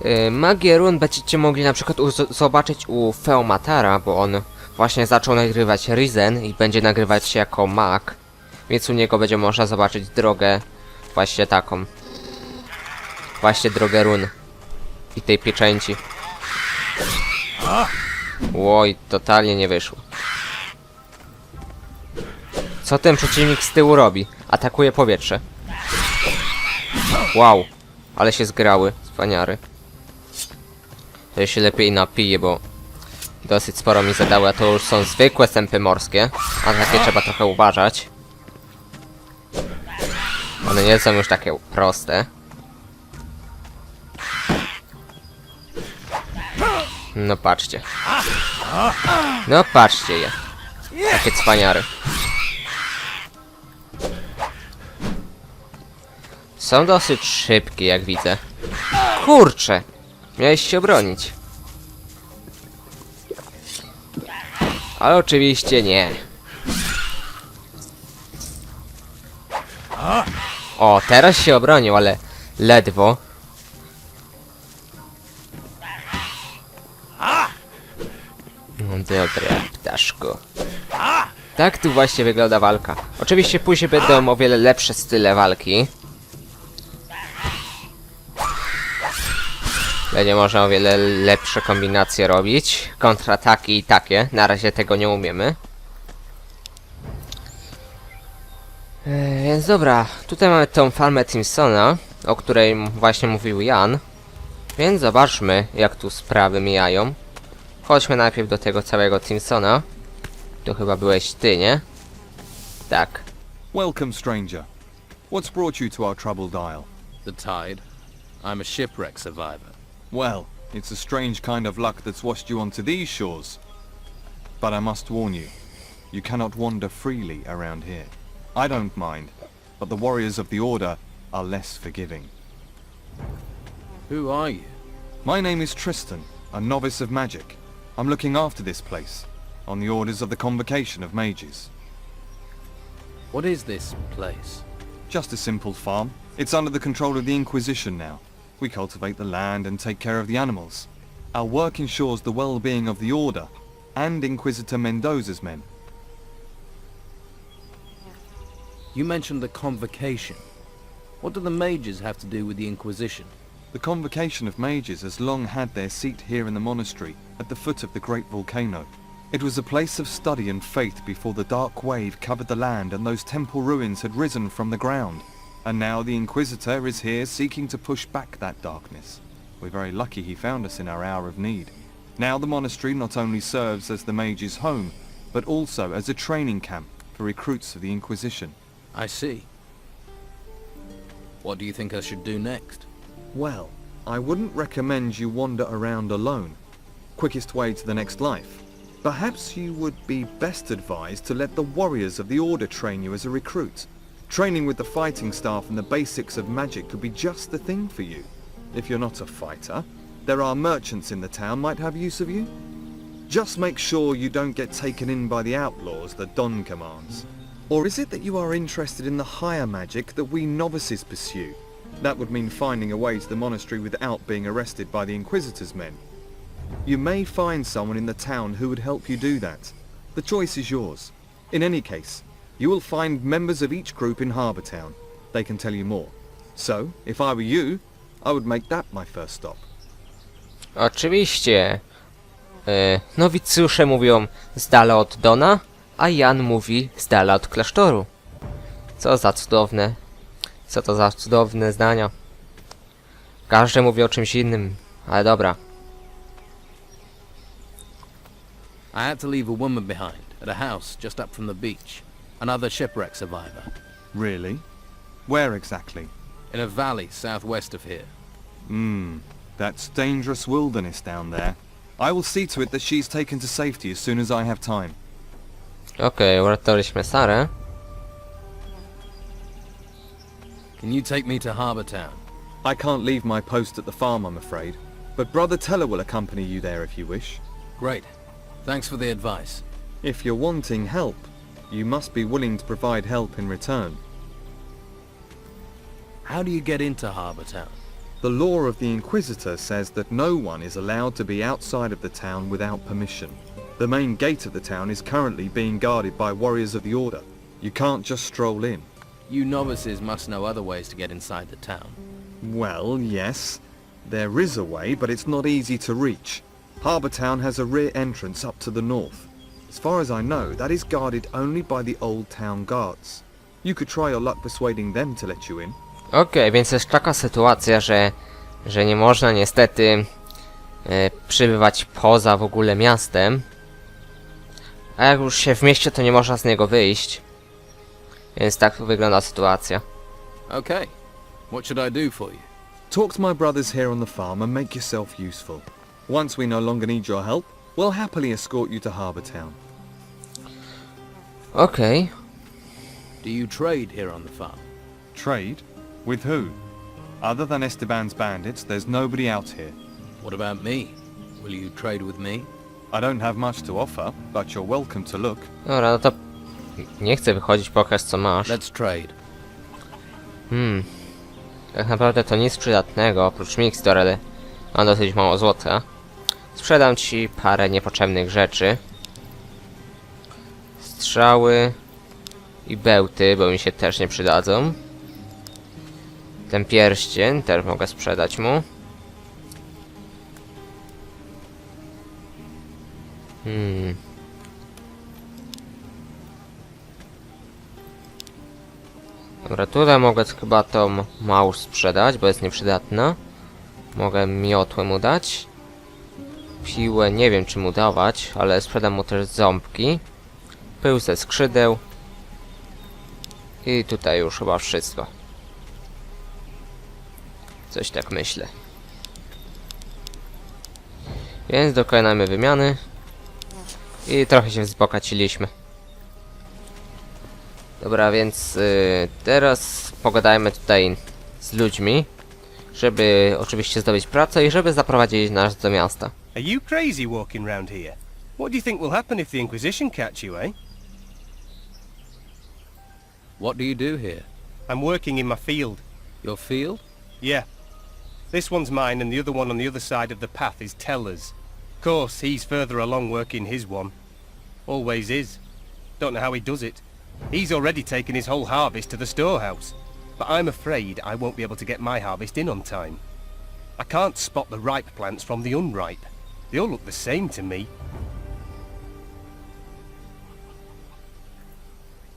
Yy, magię run będziecie mogli na przykład zobaczyć u Feomatara, bo on właśnie zaczął nagrywać Risen i będzie nagrywać się jako mag. Więc u niego będzie można zobaczyć drogę właśnie taką. Właśnie drogę run. I tej pieczęci. Oj, totalnie nie wyszło. Co ten przeciwnik z tyłu robi? Atakuje powietrze. Wow, ale się zgrały, wspaniary. To ja się lepiej napiję, bo dosyć sporo mi zadały, a to już są zwykłe sępy morskie, a takie trzeba trochę uważać. One nie są już takie proste. No patrzcie. No patrzcie je. Takie cwaniary. Są dosyć szybkie, jak widzę. Kurczę! Miałeś się obronić. Ale oczywiście nie. O, teraz się obronił, ale ledwo. No dobra, ptaszku. Tak tu właśnie wygląda walka. Oczywiście później będą o wiele lepsze style walki. Będzie można o wiele lepsze kombinacje robić. Kontrataki i takie. Na razie tego nie umiemy. E, więc dobra, tutaj mamy tą farmę Timsona, o której właśnie mówił Jan. Więc zobaczmy, jak tu sprawy mijają. Chodźmy najpierw do tego całego Timsona. To chyba byłeś ty, nie? Tak. Welcome, stranger. What's brought you to our troubled isle? The tide. I'm a shipwreck survivor. Well, it's a strange kind of luck that's washed you onto these shores. But I must warn you, you cannot wander freely around here. I don't mind, but the warriors of the Order are less forgiving. Who are you? My name is Tristan, a novice of magic. I'm looking after this place, on the orders of the Convocation of Mages. What is this place? Just a simple farm. It's under the control of the Inquisition now. We cultivate the land and take care of the animals. Our work ensures the well-being of the Order and Inquisitor Mendoza's men. You mentioned the convocation. What do the mages have to do with the Inquisition? The Convocation of Mages has long had their seat here in the monastery at the foot of the great volcano. It was a place of study and faith before the dark wave covered the land and those temple ruins had risen from the ground. And now the Inquisitor is here seeking to push back that darkness. We're very lucky he found us in our hour of need. Now the monastery not only serves as the mage's home, but also as a training camp for recruits of the Inquisition. I see. What do you think I should do next? Well, I wouldn't recommend you wander around alone. Quickest way to the next life. Perhaps you would be best advised to let the warriors of the Order train you as a recruit. Training with the fighting staff and the basics of magic could be just the thing for you. If you're not a fighter, there are merchants in the town might have use of you. Just make sure you don't get taken in by the outlaws the Don commands. Or is it that you are interested in the higher magic that we novices pursue? That would mean finding a way to the monastery without being arrested by the Inquisitor's men. You may find someone in the town who would help you do that. The choice is yours. In any case, you will find members of each group in Harbour Town. They can tell you more. So, if I were you, I would make that my first stop. Oczywiście. E, nowicjusze mówią z dala od Dona, a Jan mówi z dala od klasztoru. Co za cudowne. Co to za cudowne zdania. Każdy mówi o czymś innym, ale dobra. I had to leave a woman behind at a house just up from the beach. Another shipwreck survivor. Really? Where exactly? In a valley southwest of here. Hmm, that's dangerous wilderness down there. I will see to it that she's taken to safety as soon as I have time. Okej, uratowaliśmy Sarę. Can you take me to Harbour Town? I can't leave my post at the farm, I'm afraid. But Brother Teller will accompany you there if you wish. Great. Thanks for the advice. If you're wanting help, you must be willing to provide help in return. How do you get into Harbour Town? The law of the Inquisitor says that no one is allowed to be outside of the town without permission. The main gate of the town is currently being guarded by warriors of the Order. You can't just stroll in. You novices must know other ways to get inside the town. Well, yes. There is a way, but it's not easy to reach. Harbour Town has a rear entrance up to the north. As far as I know, that is guarded only by the Old Town Guards. You could try your luck persuading them to let you in. Okej, więc jest taka sytuacja, że, że nie można niestety e, przybywać poza w ogóle miastem. A jak już się w mieście, to nie można z niego wyjść. Więc tak wygląda sytuacja. Okay. What should I do for you? Talk to my brothers here on the farm and make yourself useful. Once we no longer need your help, we'll happily escort you to Harbour Town. Okej. Do you trade here on the farm? Trade? With who? Other than Esteban's bandits, there's nobody out here. What about me? Will you trade with me? I don't have much to offer, but you're welcome to look. Dobra, no to nie chcę wychodzić, pokaż co masz. Let's trade. Hmm. Tak naprawdę to nic przydatnego, oprócz mikstur, ale mam dosyć mało złota. Sprzedam ci parę niepotrzebnych rzeczy. Strzały i bełty, bo mi się też nie przydadzą. Ten pierścień też mogę sprzedać mu. Hmm. Dobra, tutaj mogę chyba tą małż sprzedać, bo jest nieprzydatna. Mogę miotłę mu dać. Piłę nie wiem czy mu dawać, ale sprzedam mu też ząbki. Pył ze skrzydeł. I tutaj już chyba wszystko. Coś tak myślę. Więc dokonajmy wymiany. I trochę się wzbogaciliśmy. Dobra, więc y, teraz pogadajmy tutaj z ludźmi, żeby oczywiście zdobyć pracę i żeby zaprowadzić nas do miasta. Are you crazy walking round here? What do you think will happen if the Inquisition catch you, eh? What do you do here? I'm working in my field. Your field? Yeah. This one's mine and the other one on the other side of the path is Teller's. Of course, he's further along working his one. Always is. Don't know how he does it. He's already taken his whole harvest to the storehouse. But I'm afraid I won't be able to get my harvest in on time. I can't spot the ripe plants from the unripe. They all look the same to me.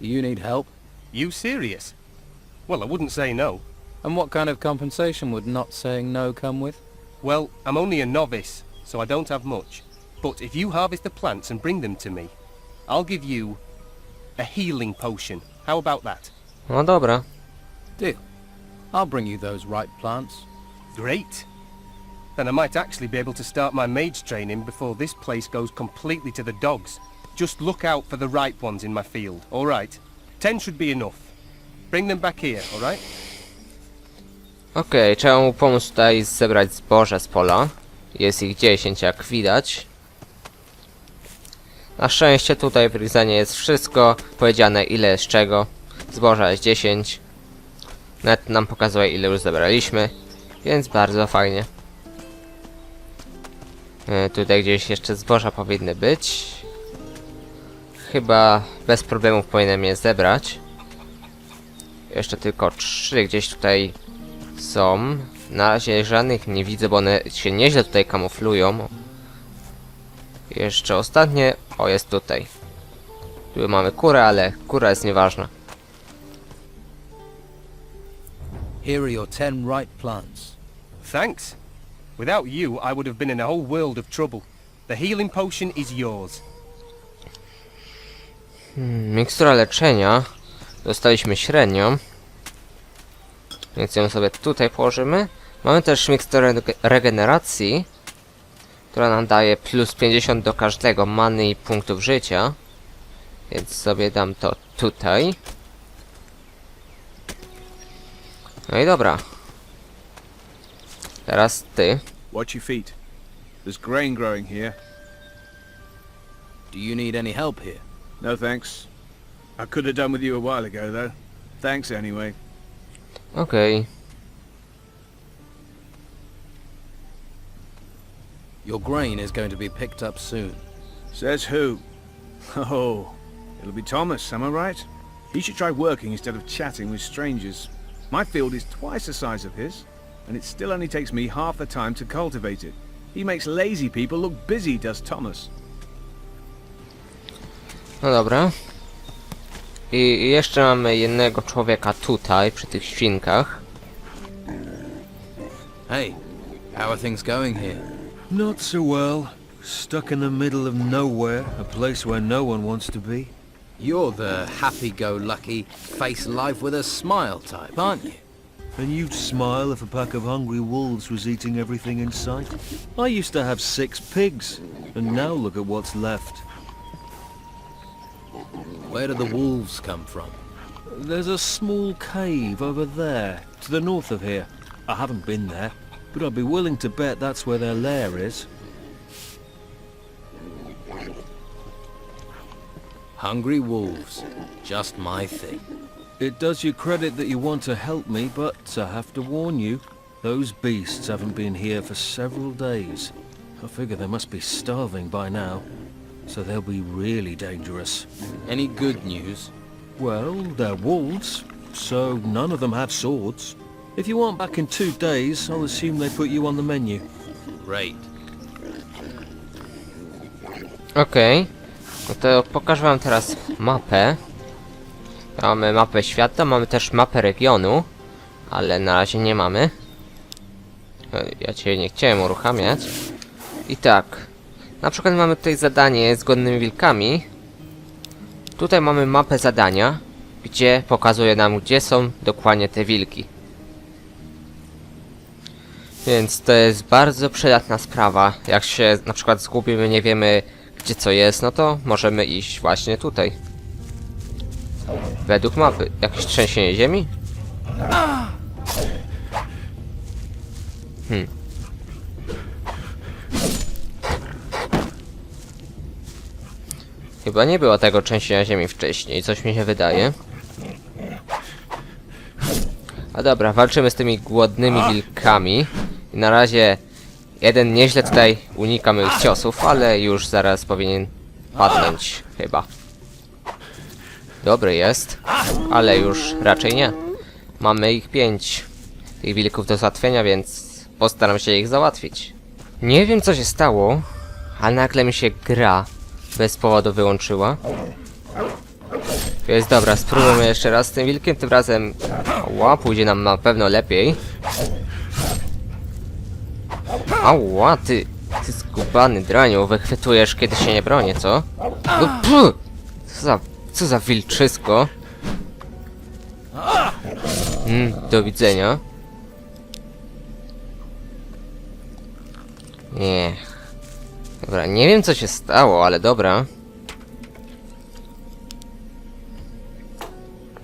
Do you need help? You serious? Well, I wouldn't say no. And what kind of compensation would not saying no come with? Well, I'm only a novice, so I don't have much. But if you harvest the plants and bring them to me, I'll give you a healing potion. How about that? No dobra. Deal. I'll bring you those ripe plants. Great. Then I might actually be able to start my mage training before this place goes completely to the dogs. Just look out for the ripe ones in my field, alright? Ten should be enough. Bring them back here, alright? Okej, trzeba mu pomóc tutaj zebrać zboże z pola. Jest ich 10 jak widać. Na szczęście tutaj w Rizenie jest wszystko powiedziane ile jest czego. Zboża jest 10. Net nam pokazuje ile już zebraliśmy. Więc bardzo fajnie. E, tutaj gdzieś jeszcze zboża powinny być. Chyba bez problemów powinienem je zebrać. Jeszcze tylko 3 gdzieś tutaj są. Na razie żadnych nie widzę, bo one się nieźle tutaj kamuflują. Jeszcze ostatnie. O, jest tutaj. Tu mamy kurę, ale kura jest nieważna. Here are your ten ripe plants. Thanks. Without you, I would have been in a whole world of trouble. The healing potion is yours. Hmm, mikstura leczenia. Dostaliśmy średnią. Więc ją sobie tutaj położymy. Mamy też miksturę rege- regeneracji. Która nam daje plus 50 do każdego many i punktów życia. Więc sobie dam to tutaj. No i dobra. Teraz ty. Watch your feet. There's grain growing here. Do you need any help here? No thanks. I could have done with you a while ago, though. Thanks anyway. Okay. Your grain is going to be picked up soon. Says who? Oh, it'll be Thomas, am I right? He should try working instead of chatting with strangers. My field is twice the size of his, and it still only takes me half the time to cultivate it. He makes lazy people look busy, does Thomas. No dobra. I i jeszcze mamy jednego człowieka tutaj, przy tych świnkach. Hey, how are things going here? Not so well. Stuck in the middle of nowhere, a place where no one wants to be. You're the happy-go-lucky, face life with a smile type, aren't you? And you'd smile if a pack of hungry wolves was eating everything in sight. I used to have six pigs, and now look at what's left. Where do the wolves come from? There's a small cave over there, to the north of here. I haven't been there, but I'd be willing to bet that's where their lair is. Hungry wolves. Just my thing. It does you credit that you want to help me, but I have to warn you, those beasts haven't been here for several days. I figure they must be starving by now, so they'll be really dangerous. Any good news? Well, they're wolves, so none of them have swords. If you aren't back in two days, I'll assume they put you on the menu. Great. Okej. No to pokażę wam teraz mapę. Mamy mapę świata, mamy też mapę regionu. Ale na razie nie mamy. E, Ja cię nie chciałem uruchamiać. I tak. Na przykład mamy tutaj zadanie z godnymi wilkami. Tutaj mamy mapę zadania, gdzie pokazuje nam, gdzie są dokładnie te wilki. Więc to jest bardzo przydatna sprawa. Jak się na przykład zgubimy, nie wiemy gdzie co jest, no to możemy iść właśnie tutaj. Według mapy. Jakieś trzęsienie ziemi? Hmm. Chyba nie było tego trzęsienia ziemi wcześniej, coś mi się wydaje. A dobra, walczymy z tymi głodnymi wilkami. I na razie jeden nieźle tutaj unika moich ciosów, ale już zaraz powinien padnąć, chyba. Dobry jest, ale już raczej nie. Mamy ich pięć tych wilków do załatwienia, więc postaram się ich załatwić. Nie wiem co się stało, ale nagle mi się gra bez powodu wyłączyła. Jest dobra, spróbujmy jeszcze raz z tym wilkiem, tym razem ła, pójdzie nam na pewno lepiej. Ała, ty, ty skubany draniu, wychwytujesz kiedy się nie bronię, co? No, co za, co za wilczysko. Mm, do widzenia. Nie. Dobra, nie wiem co się stało, ale dobra.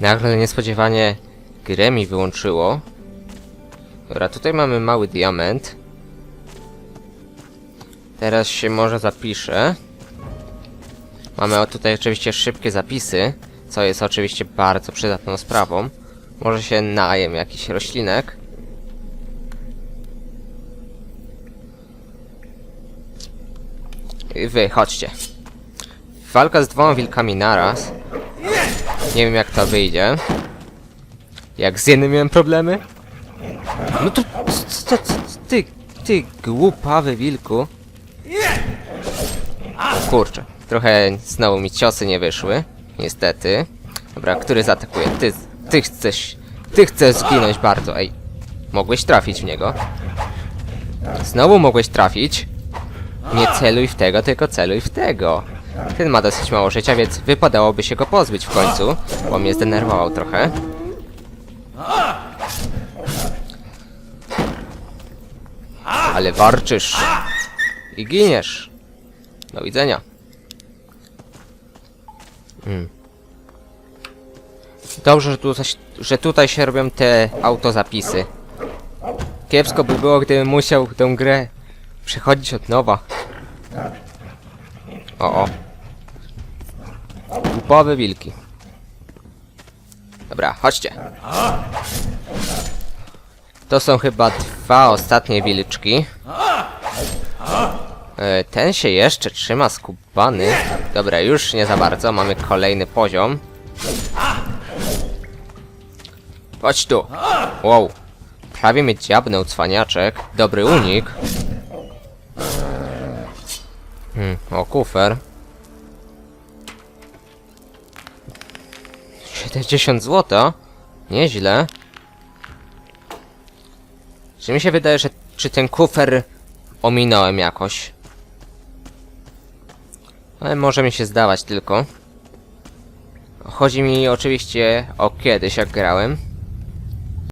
Nagle niespodziewanie grę mi wyłączyło. Dobra, tutaj mamy mały diament. Teraz się może zapiszę. Mamy tutaj oczywiście szybkie zapisy, co jest oczywiście bardzo przydatną sprawą. Może się najem jakiś roślinek. I wy, chodźcie. Walka z dwoma wilkami naraz. Nie wiem jak to wyjdzie. Jak z jednym miałem problemy? No to co, co, ty, ty głupawy wilku. Kurczę, trochę znowu mi ciosy nie wyszły. Niestety. Dobra, który zaatakuje? Ty, ty chcesz, ty chcesz zginąć bardzo, ej. Mogłeś trafić w niego. Znowu mogłeś trafić. Nie celuj w tego, tylko celuj w tego. Ten ma dosyć mało życia, więc wypadałoby się go pozbyć w końcu, bo mnie zdenerwował trochę. Ale warczysz. I giniesz. Do widzenia. Mm. Dobrze, że tutaj, że tutaj się robią te autozapisy. Kiepsko by było, gdybym musiał tę grę przechodzić od nowa. O, o. Głupowe wilki. Dobra, chodźcie. To są chyba dwa ostatnie wilczki. E, Ten się jeszcze trzyma skubany. Dobra, już nie za bardzo. Mamy kolejny poziom. Chodź tu. Wow. Prawie mnie dziabnął cwaniaczek. Dobry unik. Hmm, o kufer. 70 zł? Nieźle. Czy mi się wydaje, że czy ten kufer ominąłem jakoś? Ale może mi się zdawać tylko. Chodzi mi oczywiście o kiedyś jak grałem.